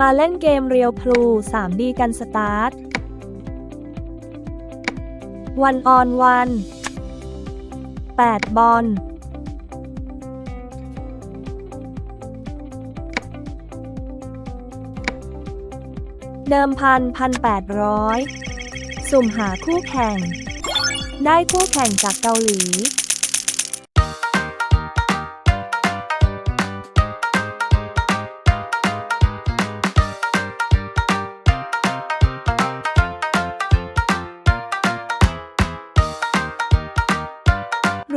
มาเล่นเกมเรียวพลู 3D กันสตาร์ท วันออนวัน 8 บอล เดิมพันพันแปดร้อย สุ่มหาคู่แข่ง ได้คู่แข่งจากเกาหลี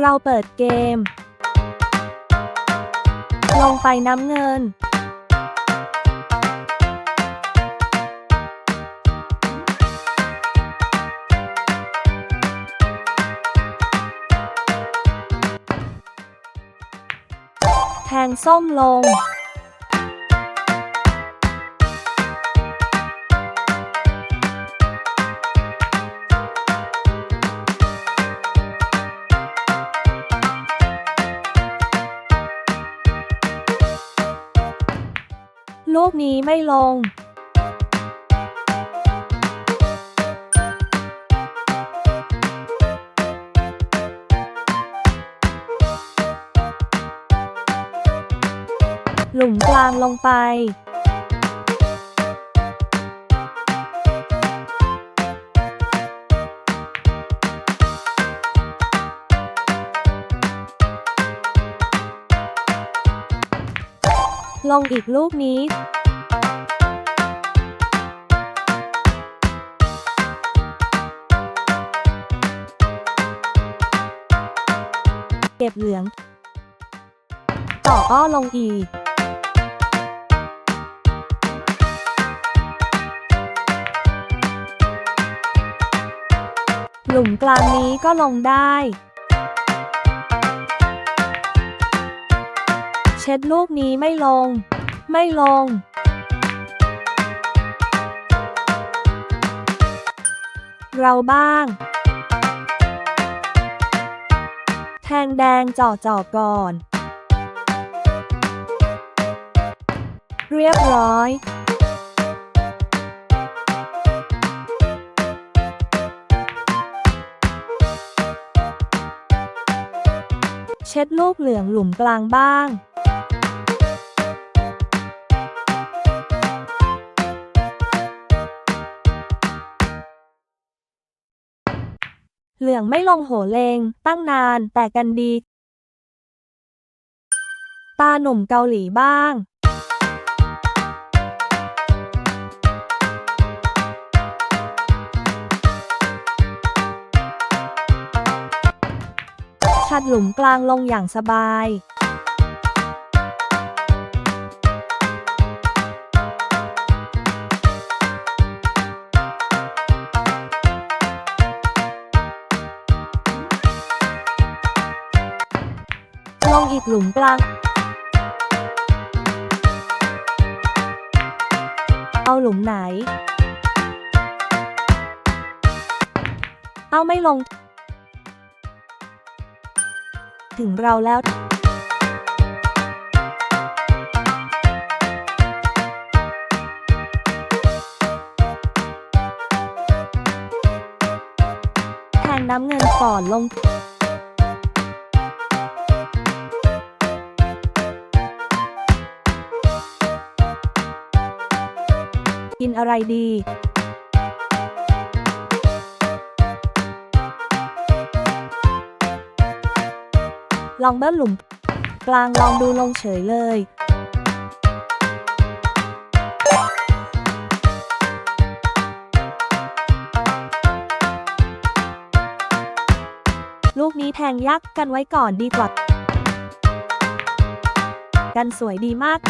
เราเปิดเกม ลงไปน้ำเงิน แทงส้มลง ลูกนี้ไม่ลง หลุมกลางลงไป ลงอีกลูกนี้ เก็บเหลือง ต่ออ้อลงอีก หลุมกลางนี้ก็ลงได้ ช็ดลูกนี้ไม่ลง ไม่ลง เราบ้าง แทงแดงจ่อจ่อก่อน เรียบร้อยเช็ดลูกเหลืองหลุมกลางบ้าง เหลืองไม่ลงโหเลง ตั้งนาน แต่กันดี ตาหนุ่มเกาหลีบ้างชัดหลุมกลางลงอย่างสบาย หลุมกลางเอาหลุมไหน เอาไม่ลง ถึงเราแล้ว แทงน้ำเงินก่อนลง กินอะไรดี ลองเบิ้ลหลุม กลางลองดูลงเฉยเลย ลูกนี้แทงยักษ์กันไว้ก่อนดีกว่า กันสวยดีมาก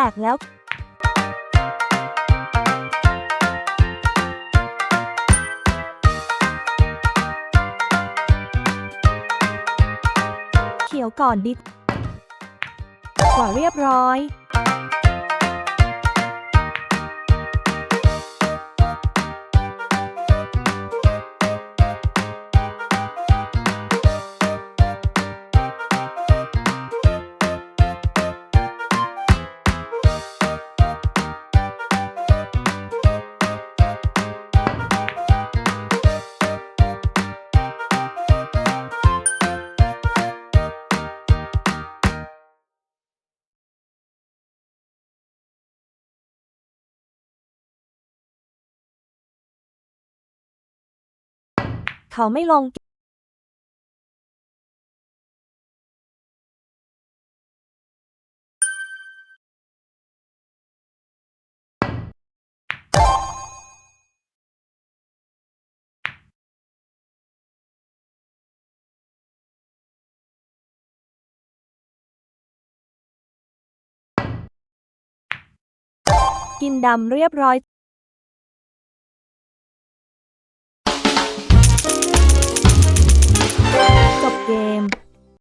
แตกแล้วเขียวก่อนดิกว่าเรียบร้อย เขาไม่ลงกินดำเรียบร้อย จบเกม